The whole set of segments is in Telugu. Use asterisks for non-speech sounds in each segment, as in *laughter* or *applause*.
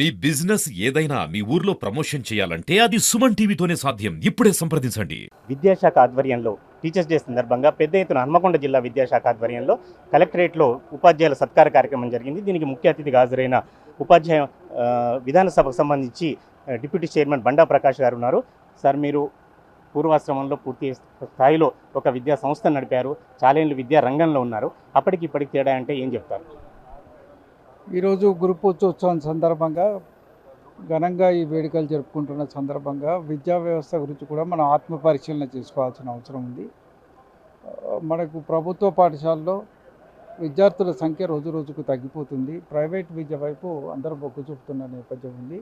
మీ బిజినెస్ ఏదైనా మీ ఊర్లో ప్రమోషన్ చేయాలంటే అది సుమన్ టీవీతోనే సాధ్యం. ఇప్పుడే సంప్రదించండి. విద్యాశాఖ ఆధ్వర్యంలో టీచర్స్ డే సందర్భంగా పెద్ద ఎత్తున హన్మకొండ జిల్లా విద్యాశాఖ ఆధ్వర్యంలో కలెక్టరేట్లో ఉపాధ్యాయుల సత్కార కార్యక్రమం జరిగింది. దీనికి ముఖ్య అతిథిగా హాజరైన ఉపాధ్యాయ విధానసభకు విధాన సభకు సంబంధించి డిప్యూటీ చైర్మన్ బండా ప్రకాష్ గారు ఉన్నారు. సార్ మీరు పూర్వాశ్రమంలో పూర్తి స్థాయిలో ఒక విద్యా సంస్థ నడిపారు. చాలేళ్ళు విద్యా రంగంలో ఉన్నారు. అప్పటికి ఇప్పటికి తేడా అంటే ఏం చెప్తారు? ఈరోజు గురుపూజోత్సవం సందర్భంగా ఘనంగా ఈ వేడుకలు జరుపుకుంటున్న సందర్భంగా విద్యా వ్యవస్థ గురించి కూడా మనం ఆత్మ పరిశీలన చేసుకోవాల్సిన అవసరం ఉంది. మనకు ప్రభుత్వ పాఠశాలలో విద్యార్థుల సంఖ్య రోజు రోజుకు తగ్గిపోతుంది. ప్రైవేట్ విద్య వైపు అందరూ మొగ్గు చూపుతున్న నేపథ్యం ఉంది.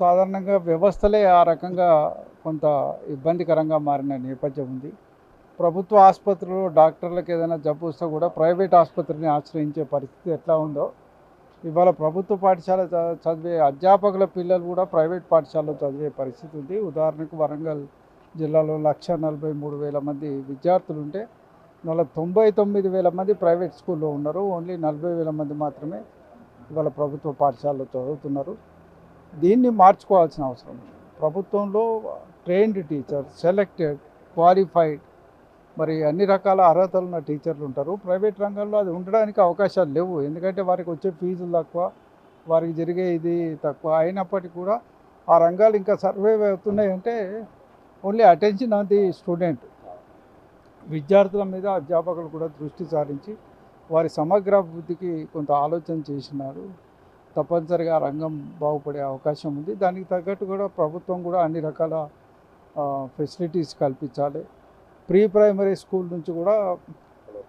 సాధారణంగా వ్యవస్థలే ఆ రకంగా కొంత ఇబ్బందికరంగా మారిన నేపథ్యం ఉంది. ప్రభుత్వ ఆసుపత్రులు డాక్టర్లకు ఏదైనా జబ్బు వస్తే కూడా ప్రైవేట్ ఆసుపత్రిని ఆశ్రయించే పరిస్థితి ఎట్లా ఉందో ఇవాళ ప్రభుత్వ పాఠశాల చ- చదివే అధ్యాపకుల పిల్లలు కూడా ప్రైవేట్ పాఠశాలలో చదివే పరిస్థితి ఉంది. ఉదాహరణకు వరంగల్ జిల్లాలో లక్ష నలభై మూడు వేల మంది విద్యార్థులు ఉంటే ఇవాళ తొంభై తొమ్మిది వేల మంది ప్రైవేట్ స్కూల్లో ఉన్నారు. ఓన్లీ నలభై వేల మంది మాత్రమే ఇవాళ ప్రభుత్వ పాఠశాలలో చదువుతున్నారు. దీన్ని మార్చుకోవాల్సిన అవసరం ప్రభుత్వంలో ట్రైన్డ్ టీచర్ సెలెక్టెడ్ క్వాలిఫైడ్ మరి అన్ని రకాల అర్హతలు ఉన్న టీచర్లు ఉంటారు. ప్రైవేట్ రంగంలో అది ఉండడానికి అవకాశాలు లేవు. ఎందుకంటే వారికి వచ్చే ఫీజులు తక్కువ వారికి జరిగే ఇది తక్కువ. అయినప్పటికీ కూడా ఆ రంగాలు ఇంకా సర్వే అవుతున్నాయి అంటే only attention on the student. విద్యార్థుల మీద అధ్యాపకులు కూడా దృష్టి సారించి వారి సమగ్ర అభివృద్ధికి కొంత ఆలోచన చేసినారు. తప్పనిసరిగా ఆ రంగం బాగుపడే అవకాశం ఉంది. దానికి తగ్గట్టు కూడా ప్రభుత్వం కూడా అన్ని రకాల ఫెసిలిటీస్ కల్పించాలి. ప్రీ ప్రైమరీ స్కూల్ నుంచి కూడా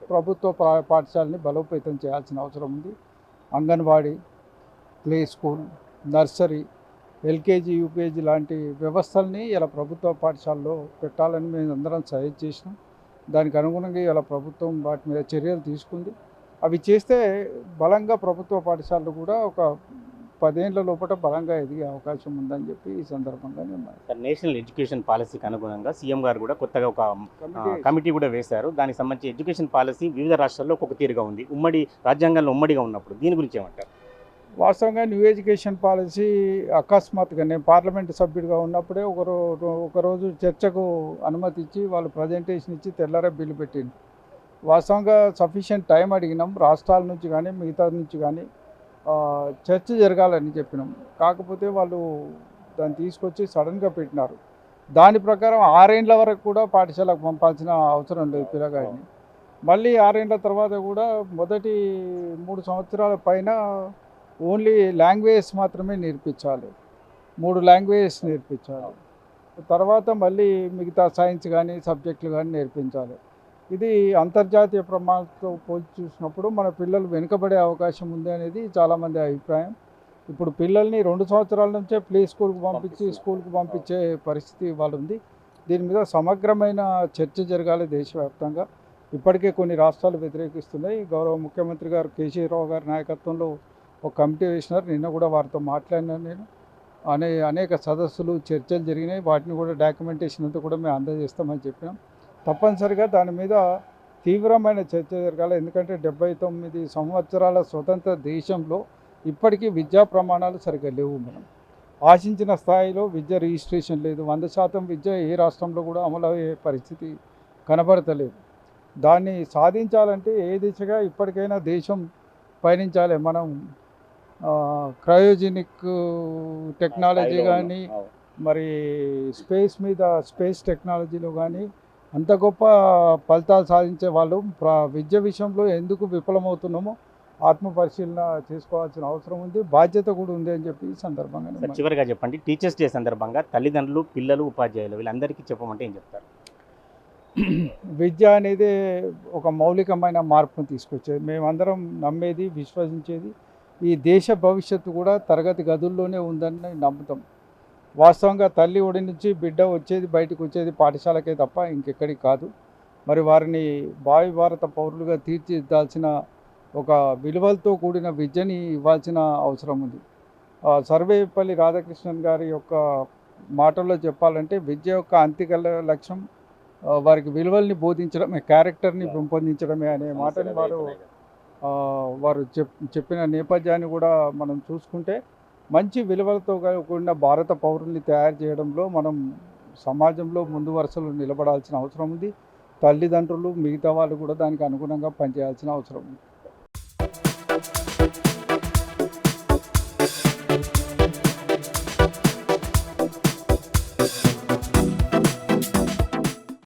ప్రభుత్వ పా- పాఠశాలని బలోపేతం చేయాల్సిన అవసరం ఉంది. Anganwadi play school nursery LKG UKG లాంటి వ్యవస్థల్ని ఇలా ప్రభుత్వ పాఠశాలలో పెట్టాలని మేము అందరం సజెస్ట్ చేసినాం. దానికి అనుగుణంగా ఇలా ప్రభుత్వం వాటి మీద చర్యలు తీసుకుంది. అవి చేస్తే బలంగా ప్రభుత్వ పాఠశాలలు కూడా ఒక పదేళ్ళ లోపల బలంగా ఎదిగే అవకాశం ఉందని చెప్పి ఈ సందర్భంగా నేను నేషనల్ ఎడ్యుకేషన్ పాలసీకి అనుగుణంగా సీఎం గారు కూడా కొత్తగా ఒక కమిటీ కూడా వేశారు. దానికి సంబంధించి ఎడ్యుకేషన్ పాలసీ వివిధ రాష్ట్రాల్లో ఒక్కొక్క తీరుగా ఉంది. ఉమ్మడి రాజ్యాంగంలో ఉమ్మడిగా ఉన్నప్పుడు దీని గురించి ఏమంటారు? వాస్తవంగా న్యూ ఎడ్యుకేషన్ పాలసీ అకస్మాత్తుగా నేను పార్లమెంట్ సభ్యుడిగా ఉన్నప్పుడే ఒక రో ఒకరోజు చర్చకు అనుమతి ఇచ్చి వాళ్ళు ప్రజెంటేషన్ ఇచ్చి తెల్లారే బిల్లు పెట్టింది వాస్తవంగా సఫిషియెంట్ టైం అడిగినాం. రాష్ట్రాల నుంచి కానీ మిగతా నుంచి కానీ చర్చ జరగాలని చెప్పినాం. కాకపోతే వాళ్ళు దాన్ని తీసుకొచ్చి సడన్గా పెట్టినారు. దాని ప్రకారం ఆరేండ్ల వరకు కూడా పాఠశాలకు పంపాల్సిన అవసరం లేదు పిల్లగాడిని. మళ్ళీ ఆరేండ్ల తర్వాత కూడా మొదటి మూడు సంవత్సరాల పైన ఓన్లీ లాంగ్వేజ్ మాత్రమే నేర్పించాలి. మూడు లాంగ్వేజెస్ నేర్పించాలి. తర్వాత మళ్ళీ మిగతా సైన్స్ కానీ సబ్జెక్టులు కానీ నేర్పించాలి. ఇది అంతర్జాతీయ ప్రమాణంతో పోల్చి చూసినప్పుడు మన పిల్లలు వెనుకబడే అవకాశం ఉంది అనేది చాలామంది అభిప్రాయం. ఇప్పుడు పిల్లల్ని రెండు సంవత్సరాల నుంచే ప్లే స్కూల్కి పంపించి. స్కూల్కి పంపించే పరిస్థితి వాళ్ళు ఉంది దీని మీద సమగ్రమైన చర్చ జరగాలి దేశవ్యాప్తంగా. ఇప్పటికే కొన్ని రాష్ట్రాలు వ్యతిరేకిస్తున్నాయి. గౌరవ ముఖ్యమంత్రి గారు కేసీరావు గారి నాయకత్వంలో ఒక కమిటీ వేసినారు. నిన్న కూడా వారితో మాట్లాడినాను నేను. అనే అనేక సదస్సులు చర్చలు జరిగినాయి. వాటిని కూడా డాక్యుమెంటేషన్ అంతా కూడా మేము అందజేస్తామని చెప్పినాం. తప్పనిసరిగా దాని మీద తీవ్రమైన చర్చ జరగాలి. ఎందుకంటే డెబ్బై తొమ్మిది సంవత్సరాల స్వతంత్ర దేశంలో ఇప్పటికీ విద్యా ప్రమాణాలు సరిగ్గా లేవు మనం ఆశించిన స్థాయిలో విద్య రిజిస్ట్రేషన్ లేదు. వంద శాతం విద్య ఏ రాష్ట్రంలో కూడా అమలు అయ్యే పరిస్థితి కనబడతలేదు. దాన్ని సాధించాలంటే ఏ దిశగా ఇప్పటికైనా దేశం పయనించాలి. మనం క్రయోజెనిక్ టెక్నాలజీ కానీ మరి స్పేస్ మీద స్పేస్ టెక్నాలజీలో కానీ అంత గొప్ప ఫలితాలు సాధించే వాళ్ళు. ప్ర విద్య విషయంలో ఎందుకు విఫలమవుతున్నామో ఆత్మ పరిశీలన చేసుకోవాల్సిన అవసరం ఉంది. బాధ్యత కూడా ఉంది అని చెప్పి సందర్భంగా చివరిగా చెప్పండి. టీచర్స్ డే సందర్భంగా తల్లిదండ్రులు పిల్లలు ఉపాధ్యాయులు వీళ్ళందరికీ చెప్పమంటే ఏం చెప్తారు? *clears throat* విద్య అనేది ఒక మౌలికమైన మార్పును తీసుకొచ్చేది. మేమందరం నమ్మేది విశ్వసించేది ఈ దేశ భవిష్యత్తు కూడా తరగతి గదుల్లోనే ఉందని నమ్ముతాం. వాస్తవంగా తల్లి ఒడి నుంచి బిడ్డ వచ్చేది బయటకు వచ్చేది పాఠశాలకే తప్ప ఇంకెక్కడికి కాదు. మరి వారిని భావి భారత పౌరులుగా తీర్చిదిద్దాల్సిన ఒక విలువలతో కూడిన విద్యని ఇవ్వాల్సిన అవసరం ఉంది. సర్వేపల్లి రాధాకృష్ణన్ గారి యొక్క మాటల్లో చెప్పాలంటే విద్య యొక్క అంతిక లక్ష్యం వారికి విలువల్ని బోధించడమే క్యారెక్టర్ని పెంపొందించడమే అనే మాటని వారు వారు చెప్ చెప్పిన నేపథ్యాన్ని కూడా మనం చూసుకుంటే మంచి విలువలతో కూడిన భారత పౌరుల్ని తయారు చేయడంలో మనం సమాజంలో ముందు వరుసలో నిలబడాల్సిన అవసరం ఉంది. తల్లిదండ్రులు మిగతా వాళ్ళు కూడా దానికి అనుగుణంగా పనిచేయాల్సిన అవసరం ఉంది.